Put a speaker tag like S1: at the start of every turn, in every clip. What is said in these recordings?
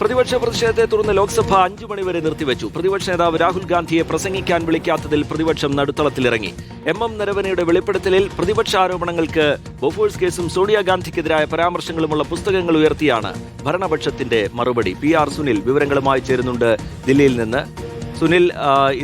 S1: പ്രതിപക്ഷ പ്രതിഷേധത്തെ തുടർന്ന് ലോക്സഭ അഞ്ചു മണിവരെ നിർത്തിവെച്ചു. പ്രതിപക്ഷ നേതാവ് രാഹുൽ ഗാന്ധിയെ പ്രസംഗിക്കാൻ വിളിക്കാത്തതിൽ പ്രതിപക്ഷം നടുത്തളത്തിലിറങ്ങി. എം എം നരവനയുടെ വെളിപ്പെടുത്തലിൽ പ്രതിപക്ഷ ആരോപണങ്ങൾക്ക് ബൊഫോഴ്സ് കേസും സോണിയാഗാന്ധിക്കെതിരായ പരാമർശങ്ങളുമുള്ള പുസ്തകങ്ങൾ ഉയർത്തിയാണ് ഭരണപക്ഷത്തിന്റെ മറുപടി. പി ആർ സുനിൽ വിവരങ്ങളുമായി ചേരുന്നുണ്ട് ദില്ലിയിൽ നിന്ന്. സുനിൽ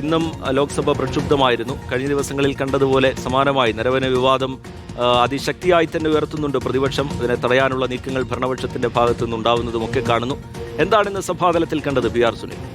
S1: ഇന്നും ലോക്സഭ പ്രക്ഷുബ്ധമായിരുന്നു. കഴിഞ്ഞ ദിവസങ്ങളിൽ കണ്ടതുപോലെ സമാനമായി നരവന വിവാദം അതിശക്തിയായി തന്നെ ഉയർത്തുന്നുണ്ട് പ്രതിപക്ഷം. ഇതിനെ തടയാനുള്ള നീക്കങ്ങൾ ഭരണപക്ഷത്തിന്റെ ഭാഗത്തു നിന്നുണ്ടാവുന്നതും ഒക്കെ കാണുന്നു. എന്താണ് ഇന്ന് സഭാതലത്തിൽ കണ്ടത് പി ആർ സുനിൽ?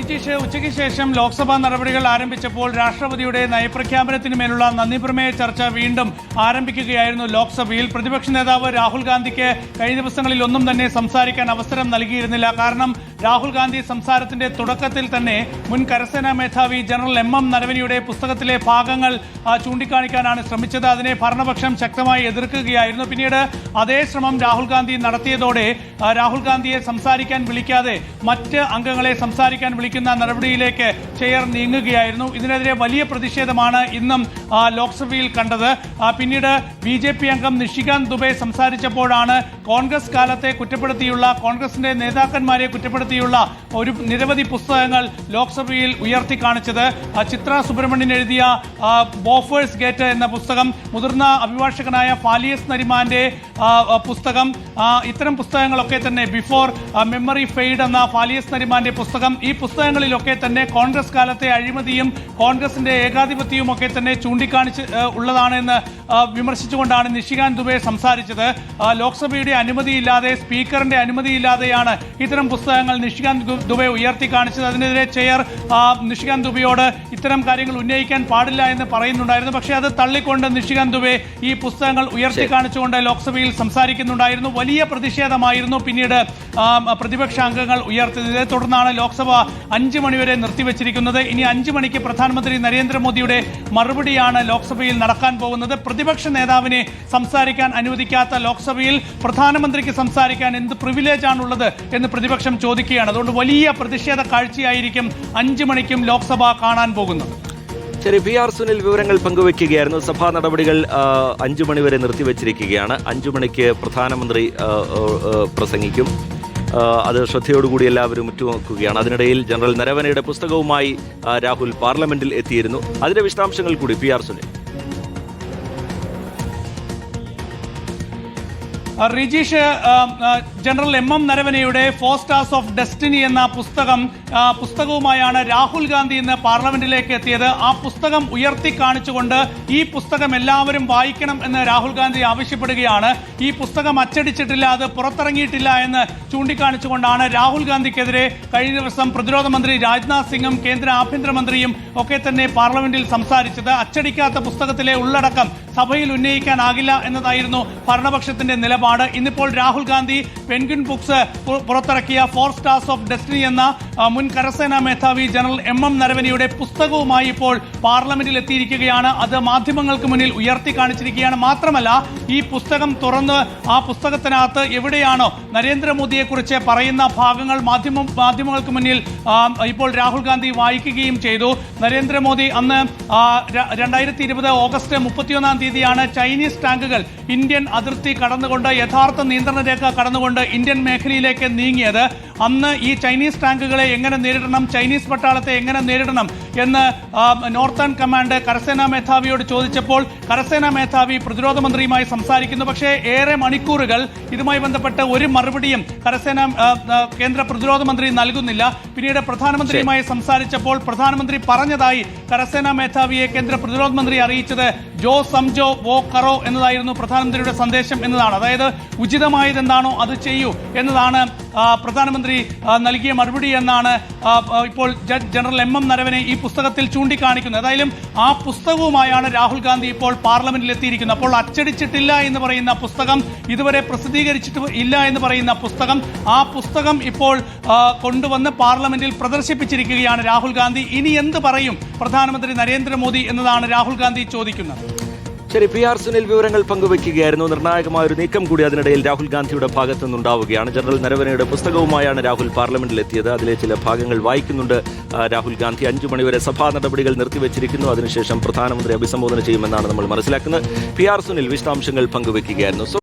S2: റീജീഷ് ഉച്ചയ്ക്ക് ശേഷം ലോക്സഭാ നടപടികൾ ആരംഭിച്ചപ്പോൾ രാഷ്ട്രപതിയുടെ നയപ്രഖ്യാപനത്തിന് മേലുള്ള നന്ദിപ്രമേയ ചർച്ച വീണ്ടും ആരംഭിക്കുകയായിരുന്നു ലോക്സഭയിൽ. പ്രതിപക്ഷ നേതാവ് രാഹുൽ ഗാന്ധിക്ക് കഴിഞ്ഞ ദിവസങ്ങളിൽ ഒന്നും തന്നെ സംസാരിക്കാൻ അവസരം നൽകിയിരുന്നില്ല. കാരണം രാഹുൽ ഗാന്ധി സംസാരത്തിന്റെ തുടക്കത്തിൽ തന്നെ മുൻ കരസേനാ മേധാവി ജനറൽ എം എം നരവനിയുടെ പുസ്തകത്തിലെ ഭാഗങ്ങൾ ചൂണ്ടിക്കാണിക്കാനാണ് ശ്രമിച്ചത്. അതിനെ ഭരണപക്ഷം ശക്തമായി എതിർക്കുകയായിരുന്നു. പിന്നീട് അതേ ശ്രമം രാഹുൽ ഗാന്ധി നടത്തിയതോടെ രാഹുൽ ഗാന്ധിയെ സംസാരിക്കാൻ വിളിക്കാതെ മറ്റ് അംഗങ്ങളെ സംസാരിക്കാൻ വിളിക്കുന്ന നടപടിയിലേക്ക് ചെയർ നീങ്ങുകയായിരുന്നു. ഇതിനെതിരെ വലിയ പ്രതിഷേധമാണ് ഇന്നും ലോക്സഭയിൽ കണ്ടത്. പിന്നീട് ബി ജെ പി അംഗം നിഷികാന്ത് ദുബെ സംസാരിച്ചപ്പോഴാണ് കോൺഗ്രസ് കാലത്തെ കുറ്റപ്പെടുത്തിയുള്ള കോൺഗ്രസിന്റെ നേതാക്കന്മാരെ കുറ്റപ്പെടുത്തിയുള്ള ഒരു നിരവധി പുസ്തകങ്ങൾ ലോക്സഭയിൽ ഉയർത്തി കാണിച്ചത്. ചിത്ര സുബ്രഹ്മണ്യൻ എഴുതിയ ബോഫേഴ്സ് ഗേറ്റ് എന്ന പുസ്തകം മുതിർന്ന അഭിഭാഷകനായ ഫാലിയസ് നരിമാന്റെ പുസ്തകം ഇത്തരം പുസ്തകങ്ങളൊക്കെ തന്നെ ബിഫോർ മെമ്മറി ഫെയ്ഡ് എന്ന ഫാലിയസ് നരിമാന്റെ പുസ്തകം. ഈ പുസ്തകങ്ങളിലൊക്കെ തന്നെ കോൺഗ്രസ് കാലത്തെ അഴിമതിയും കോൺഗ്രസിന്റെ ഏകാധിപത്യവും ഒക്കെ തന്നെ ചൂണ്ടിക്കാണിച്ച് ഉള്ളതാണ് എന്ന് വിമർശിച്ചുകൊണ്ടാണ് നിഷികാന്ത് ദുബെ സംസാരിച്ചത്. ലോക്സഭയുടെ അനുമതിയില്ലാതെ സ്പീക്കറിന്റെ അനുമതിയില്ലാതെയാണ് ഇത്തരം പുസ്തകങ്ങൾ നിഷികാന്ത് ദുബെ ഉയർത്തി കാണിച്ചത് അതിനെതിരെ ചെയർ നിഷികാന്ത് ദുബെയോട് ഇത്തരം കാര്യങ്ങൾ ഉന്നയിക്കാൻ പാടില്ല എന്ന് പറയുന്നുണ്ടായിരുന്നു. പക്ഷേ അത് തള്ളിക്കൊണ്ട് നിഷികാന്ത് ദുബെ ഈ പുസ്തകങ്ങൾ ഉയർത്തി കാണിച്ചുകൊണ്ട് ലോക്സഭയിൽ സംസാരിക്കുന്നുണ്ടായിരുന്നു. വലിയ പ്രതിഷേധമായിരുന്നു പിന്നീട് പ്രതിപക്ഷ അംഗങ്ങൾ ഉയർത്തിയത്. തുടർന്നാണ് ലോക്സഭ അഞ്ച് മണിവരെ നിർത്തിവച്ചിരിക്കുന്നത്. ഇനി അഞ്ച് മണിക്ക് പ്രധാനമന്ത്രി നരേന്ദ്രമോദിയുടെ മറുപടിയാണ് ലോക്സഭയിൽ നടക്കാൻ പോകുന്നത്. പ്രതിപക്ഷ നേതാവിനെ സംസാരിക്കാൻ അനുവദിക്കാത്ത ലോക്സഭയിൽ പ്രധാനമന്ത്രിക്ക് സംസാരിക്കാൻ എന്ത് പ്രിവിലേജ് ആണുള്ളത് എന്ന് പ്രതിപക്ഷം ചോദിക്കുകയാണ്. അതുകൊണ്ട് വലിയ പ്രതിഷേധ കാഴ്ചയായിരിക്കും അഞ്ച് മണിക്കും ലോക്സഭ കാണാൻ പോകുന്നത്.
S1: ശരി പി ആർ സുനിൽ വിവരങ്ങൾ പങ്കുവയ്ക്കുകയായിരുന്നു സഭാ നടപടികൾ അഞ്ചു മണിവരെ നിർത്തിവച്ചിരിക്കുകയാണ്. അഞ്ചു മണിക്ക് പ്രധാനമന്ത്രി പ്രസംഗിക്കും. അത് ശ്രദ്ധയോടുകൂടി എല്ലാവരും ഉറ്റുനോക്കുകയാണ്. അതിനിടയിൽ ജനറൽ നരവനയുടെ പുസ്തകവുമായി രാഹുൽ പാർലമെന്റിൽ എത്തിയിരുന്നു. അതിന്റെ വിശദാംശങ്ങൾ കൂടി P R Sunil.
S2: Rijeesh general M M നരവനയുടെ four stars of destiny എന്ന പുസ്തകം പുസ്തകവുമായാണ് രാഹുൽ ഗാന്ധി ഇന്ന് പാർലമെന്റിലേക്ക് എത്തിയത്. ആ പുസ്തകം ഉയർത്തി കാണിച്ചുകൊണ്ട് ഈ പുസ്തകം എല്ലാവരും വായിക്കണം എന്ന് രാഹുൽ ഗാന്ധി ആവശ്യപ്പെടുകയാണ്. ഈ പുസ്തകം അച്ചടിച്ചിട്ടില്ല അത് പുറത്തിറങ്ങിയിട്ടില്ല എന്ന് ചൂണ്ടിക്കാണിച്ചുകൊണ്ടാണ് രാഹുൽ ഗാന്ധിക്കെതിരെ കഴിഞ്ഞ ദിവസം പ്രതിരോധ മന്ത്രി രാജ്നാഥ് സിംഗും കേന്ദ്ര ആഭ്യന്തരമന്ത്രിയും ഒക്കെ തന്നെ പാർലമെന്റിൽ സംസാരിച്ചത്. അച്ചടിക്കാത്ത പുസ്തകത്തിലെ ഉള്ളടക്കം സഭയിൽ ഉന്നയിക്കാനാകില്ല എന്നതായിരുന്നു ഭരണപക്ഷത്തിന്റെ നിലപാട്. ഇന്നിപ്പോൾ രാഹുൽ ഗാന്ധി പെൻഗ്വിൻ ബുക്സ് പുറത്തിറക്കിയ ഫോർ സ്റ്റാർസ് ഓഫ് ഡെസ്റ്റിനി എന്ന മുൻ കരസേനാ മേധാവി ജനറൽ എം എം നരവനിയുടെ പുസ്തകവുമായി ഇപ്പോൾ പാർലമെന്റിൽ എത്തിയിരിക്കുകയാണ്. അത് മാധ്യമങ്ങൾക്ക് മുന്നിൽ ഉയർത്തി കാണിച്ചിരിക്കുകയാണ്. മാത്രമല്ല ഈ പുസ്തകം തുറന്ന് ആ പുസ്തകത്തിനകത്ത് എവിടെയാണോ നരേന്ദ്രമോദിയെക്കുറിച്ച് പറയുന്ന ഭാഗങ്ങൾ മാധ്യമം മാധ്യമങ്ങൾക്ക് മുന്നിൽ ഇപ്പോൾ രാഹുൽ ഗാന്ധി വായിക്കുകയും ചെയ്തു. നരേന്ദ്രമോദി അന്ന് രണ്ടായിരത്തി ഇരുപത് ഓഗസ്റ്റ് മുപ്പത്തിയൊന്നാം തീയതിയാണ് ചൈനീസ് ടാങ്കുകൾ ഇന്ത്യൻ അതിർത്തി കടന്നുകൊണ്ട് യഥാർത്ഥ നിയന്ത്രണ രേഖ കടന്നുകൊണ്ട് ഇന്ത്യൻ മേഖലയിലേക്ക് നീങ്ങിയത്. അന്ന് ഈ ചൈനീസ് ടാങ്കുകളെ എങ്ങനെ നേരിടണം ചൈനീസ് പട്ടാളത്തെ എങ്ങനെ നേരിടണം എന്ന് നോർത്തേൺ കമാൻഡ് കരസേനാ മേധാവിയോട് ചോദിച്ചപ്പോൾ കരസേനാ മേധാവി പ്രതിരോധ മന്ത്രിയുമായി സംസാരിക്കുന്നു. പക്ഷേ ഏറെ മണിക്കൂറുകൾ ഇതുമായി ബന്ധപ്പെട്ട് ഒരു മറുപടിയും കരസേനാ കേന്ദ്ര പ്രതിരോധ മന്ത്രി നൽകുന്നില്ല. പിന്നീട് പ്രധാനമന്ത്രിയുമായി സംസാരിച്ചപ്പോൾ പ്രധാനമന്ത്രി പറഞ്ഞതായി കരസേനാ മേധാവിയെ കേന്ദ്ര പ്രതിരോധ മന്ത്രി അറിയിച്ചത് ജോ സംജോ വോ കറോ എന്നതായിരുന്നു പ്രധാനമന്ത്രിയുടെ സന്ദേശം എന്നതാണ്. അതായത് ഉചിതമായതെന്താണോ അത് ചെയ്യൂ എന്നതാണ് പ്രധാനമന്ത്രി ആ, നൽകിയ മറുപടി എന്നാണ് ഇപ്പോൾ judge general M M Naravane ഈ പുസ്തകത്തിൽ ചൂണ്ടിക്കാണിക്കുന്നത്. ഏതായാലും ആ പുസ്തകവുമായാണ് രാഹുൽ ഗാന്ധി ഇപ്പോൾ പാർലമെന്റിൽ എത്തിയിരിക്കുന്നത് അപ്പോൾ അച്ചടിച്ചിട്ടില്ല എന്ന് പറയുന്ന പുസ്തകം ഇതുവരെ പ്രസിദ്ധീകരിച്ചിട്ട് ഇല്ല എന്ന് പറയുന്ന പുസ്തകം ആ പുസ്തകം ഇപ്പോൾ കൊണ്ടുവന്ന് പാർലമെന്റിൽ പ്രദർശിപ്പിച്ചിരിക്കുകയാണ് രാഹുൽ ഗാന്ധി. ഇനി എന്ത് പറയും പ്രധാനമന്ത്രി നരേന്ദ്രമോദി എന്നതാണ് രാഹുൽ ഗാന്ധി ചോദിക്കുന്നത്.
S1: ശരി പി ആർ സുനിൽ വിവരങ്ങൾ പങ്കുവയ്ക്കുകയായിരുന്നു. നിർണായകമായ ഒരു നീക്കം കൂടി അതിനിടയിൽ രാഹുൽ ഗാന്ധിയുടെ ഭാഗത്തു നിന്നുണ്ടാവുകയാണ് ജനറൽ നരവനയുടെ പുസ്തകവുമായാണ് രാഹുൽ പാർലമെന്റിൽ എത്തിയത് അതിലെ ചില ഭാഗങ്ങൾ വായിക്കുന്നുണ്ട്. രാഹുൽ ഗാന്ധി അഞ്ചു മണിവരെ സഭാ നടപടികൾ നിർത്തിവെച്ചിരിക്കുന്നു. അതിനുശേഷം പ്രധാനമന്ത്രി അഭിസംബോധന ചെയ്യുമെന്നാണ് നമ്മൾ മനസ്സിലാക്കുന്നത്. പി ആർ സുനിൽ വിശദാംശങ്ങൾ പങ്കുവയ്ക്കുകയായിരുന്നു.